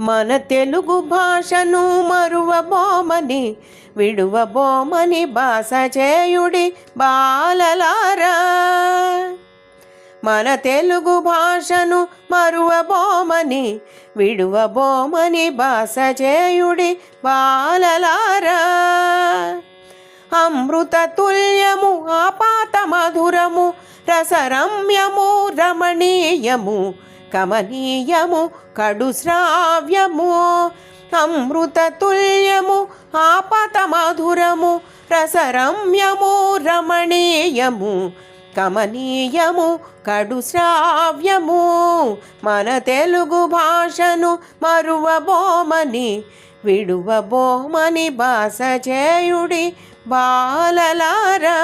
మన తెలుగు భాషను మరువబోమని విడువబోమని భాష చేయుడి బాలలారా. మన తెలుగు భాషను మరువబోమని విడువబోమని భాష చేయుడి బాలలారా. అమృత తుల్యము ఆపాత మధురము రసరమ్యము రమణీయము కమనీయము కడు శ్రావ్యము అమృత తుల్యము ఆపత మధురము రసరమ్యము రమణీయము కమనీయము కడు శ్రావ్యము. మన తెలుగు భాషను మరువబోమని విడువబోమని బాస చేయుడి బాలలారా.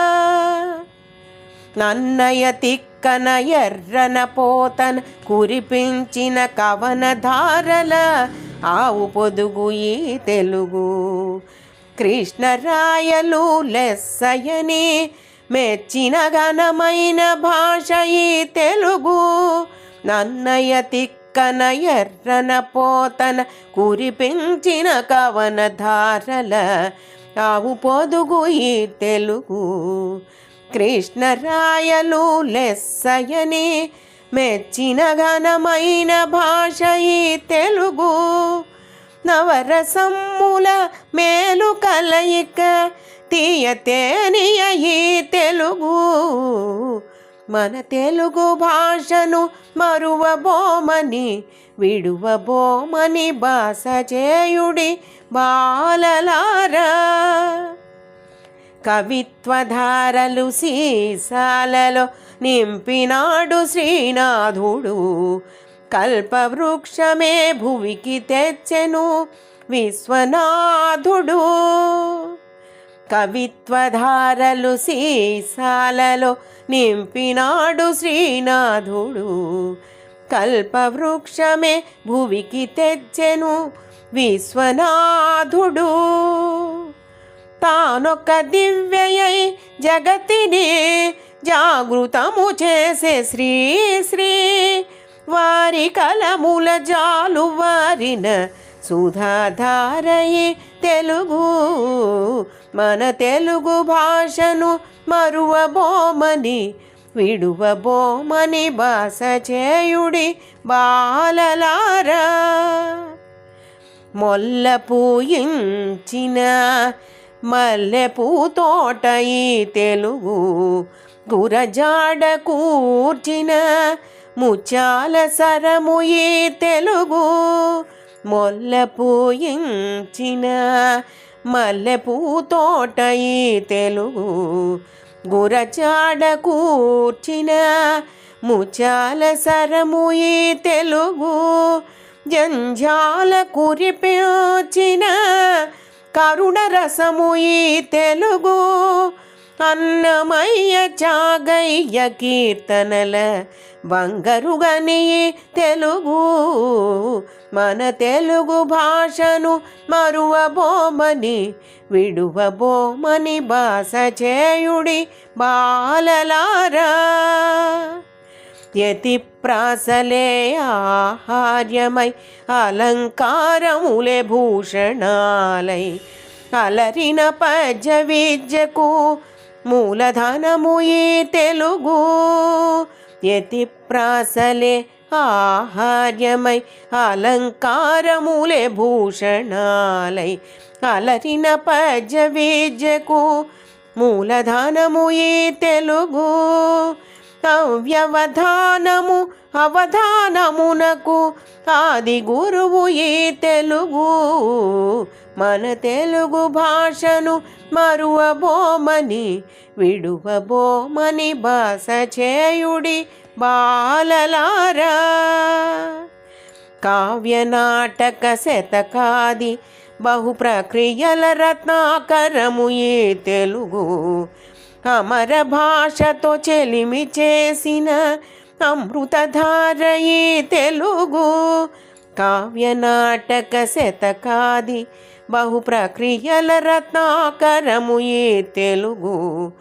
నన్నయ తిక్కన ఎర్రన పోతన కురిపించిన కవనధారల ఆవు పొదుగు ఈ తెలుగు. కృష్ణరాయలు లెస్సయని మెచ్చిన ఘనమైన భాష ఈ తెలుగు. నన్నయ తిక్కన ఎర్రన పోతన కురిపించిన కవనధారల ఆవు పొదుగు ఈ తెలుగు. కృష్ణరాయలు లెస్సయని మెచ్చిన ఘనమైన భాష ఈ తెలుగు. నవరసమ్ముల మేలు కలయిక తీయతేనియ ఈ తెలుగు. మన తెలుగు భాషను మరువబోమని విడువబోమని బాస చేయుడి బాలలారా. కవిత్వధారలు సీసాలలో నింపినాడు శ్రీనాథుడు. కల్పవృక్షమే భువికి తెచ్చెను విశ్వనాథుడు. కవిత్వధారలు సీసాలలో నింపినాడు శ్రీనాథుడు. కల్పవృక్షమే భువికి తెచ్చెను విశ్వనాథుడు. తానొక దివ్యయై జగతిని జాగృతము చేసే శ్రీ శ్రీ. వారి కలముల జాలు వారిన సుధాధారయే తెలుగు. మన తెలుగు భాషను మరువబోమని విడువబోమని బాస చేయుడి బాలలారా. మొల్ల పూయించిన మల్లెపూ పూతోట ఈ తెలుగు గురజాడ కూర్చిన ముత్యాల సరము ఈ తెలుగు మొల్లపూయించిన మల్లెపూ మల్లె ఈ తెలుగు గురజాడ కూర్చిన ముత్యాల సరము ఈ తెలుగు జంజాల కురిపించిన కరుణ రసము ఈ తెలుగు. అన్నమయ్య చాగయ్య కీర్తనల బంగరుగని తెలుగు. మన తెలుగు భాషను మరువబోమని విడువబోమని భాష చేయుడి బాలలారా. యతి ప్రాసలే ఆహార్యమై అలంకారములే భూషణాలై అలరిన పద్య విద్యకు మూలధనము ఈ తెలుగు. యతి ప్రాసలే ఆహార్యమై అలంకారములే భూషణాలై అలరిన పద్య విద్యకు మూలధనము ఈ తెలుగు. అవ్యవధానము అవధానమునకు ఆది గురువు ఈ తెలుగు. మన తెలుగు భాషను మరువబోమని విడువబోమని బాస చేయుడి బాలలారా. కావ్యనాటక శతకాది బహు ప్రక్రియల రత్నాకరము ఈ తెలుగు. అమర భాషతో చెలిమి చేసిన అమృతధారయే ఈ తెలుగు కావ్యనాటక శతకాది బహు ప్రక్రియల రత్నాకరము ఏ తెలుగు.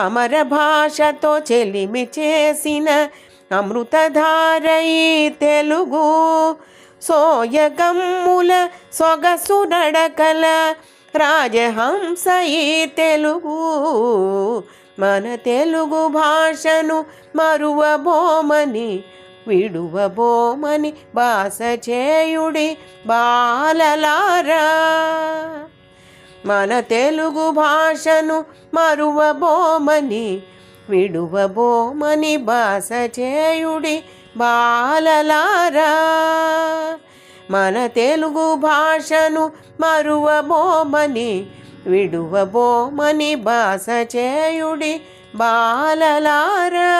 అమర భాషతో చెలిమి చేసిన అమృతధారయీ తెలుగు. సోయగమ్ముల సొగసు నడకల రాజహంస ఈ తెలుగు. మన తెలుగు భాషను మరువబోమని విడువబోమని భాష చేయుడి బాలలారా. మన తెలుగు భాషను మరువబోమని విడువబోమని భాష చేయుడి బాలలారా. మన తెలుగు భాషను మరువబోమని విడువబోమని భాష చేయుడి బాలలారా.